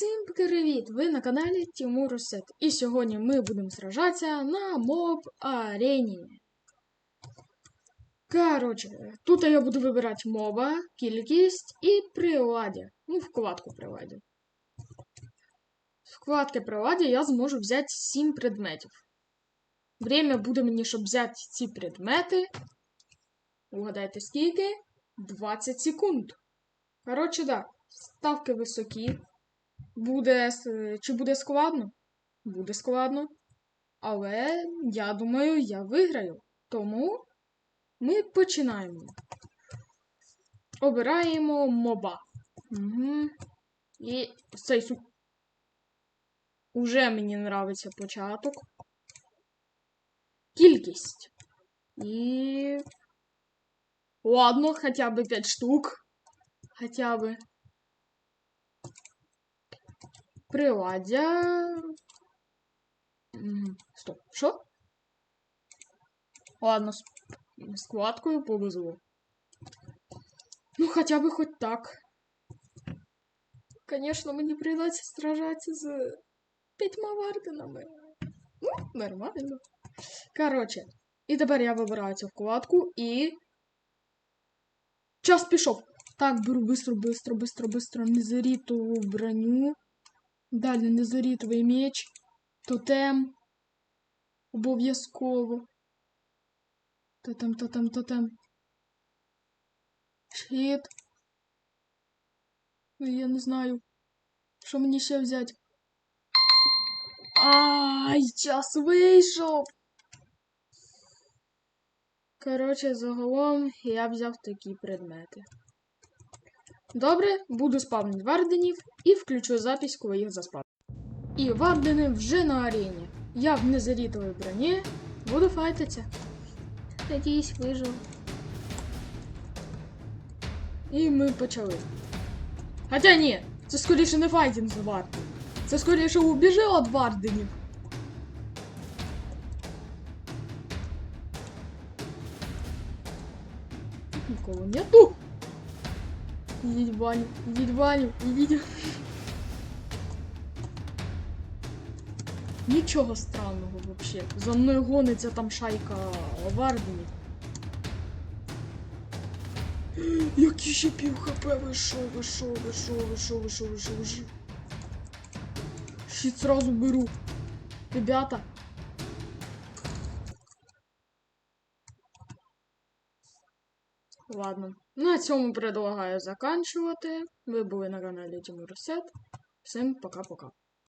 Всім привіт! Ви на каналі Тимур Русет. І сьогодні ми будемо сражатися на моб арені. Коротше, тут я буду вибирати моба, кількість і приладдя. Ну, вкладку приладдя. В вкладці приладдя я зможу взяти 7 предметів. Время буде мені, щоб взяти ці предмети. Угадайте скільки? 20 секунд. Коротше, да. Ставки високі. Буде. Чи буде складно? Буде складно. Але я думаю, я виграю. Тому ми починаємо. Обираємо моба. Угу. І цей су. Уже мені нравиться початок. Кількість. І. Ладно, хоча б 5 штук. Хоча б Приладдя. М, Стоп, що? Ладно, з з складкою повезло. Ну, хоча б хоч так. Конечно, мені прийдеться сражатися з п'ятьма варденами. Ну, нормально. Короче, і тепер я вибираю цю вкладку і. Час пішов. Так, беру быстро, быстро, быстро, быстро незарітову броню. Далі незарітовий меч. Тотем. Обов'язково. Тотем, тотем, тотем. Щит. Ну, Я не знаю. Що мені ще взяти? Ай, час вийшов. Коротше, загалом я взяв такі предмети. Добре, буду спавнити варденів і включу запись, коли їх заспавню. І вардени вже на арені. Я в незарітовій броні буду файтитися. Надіюсь, вижив. І ми почали. Хоча ні, це скоріше не файтінг з варден. Це скоріше убіжи від варденів. Нікого нету. Ідіть в баню, ідіть в баню, ідіть. Нічого странного вообще. За мною гониться там шайка варденів. Які ще пів хп, ви шо, ви шо, ви шо, ви шо, ви шо, ви шо, ви шо. Щит сразу беру. Ребята. Ладно. На цьому предлагаю заканчувати. Ви були на каналі Тимур Сет. Всім пока-пока.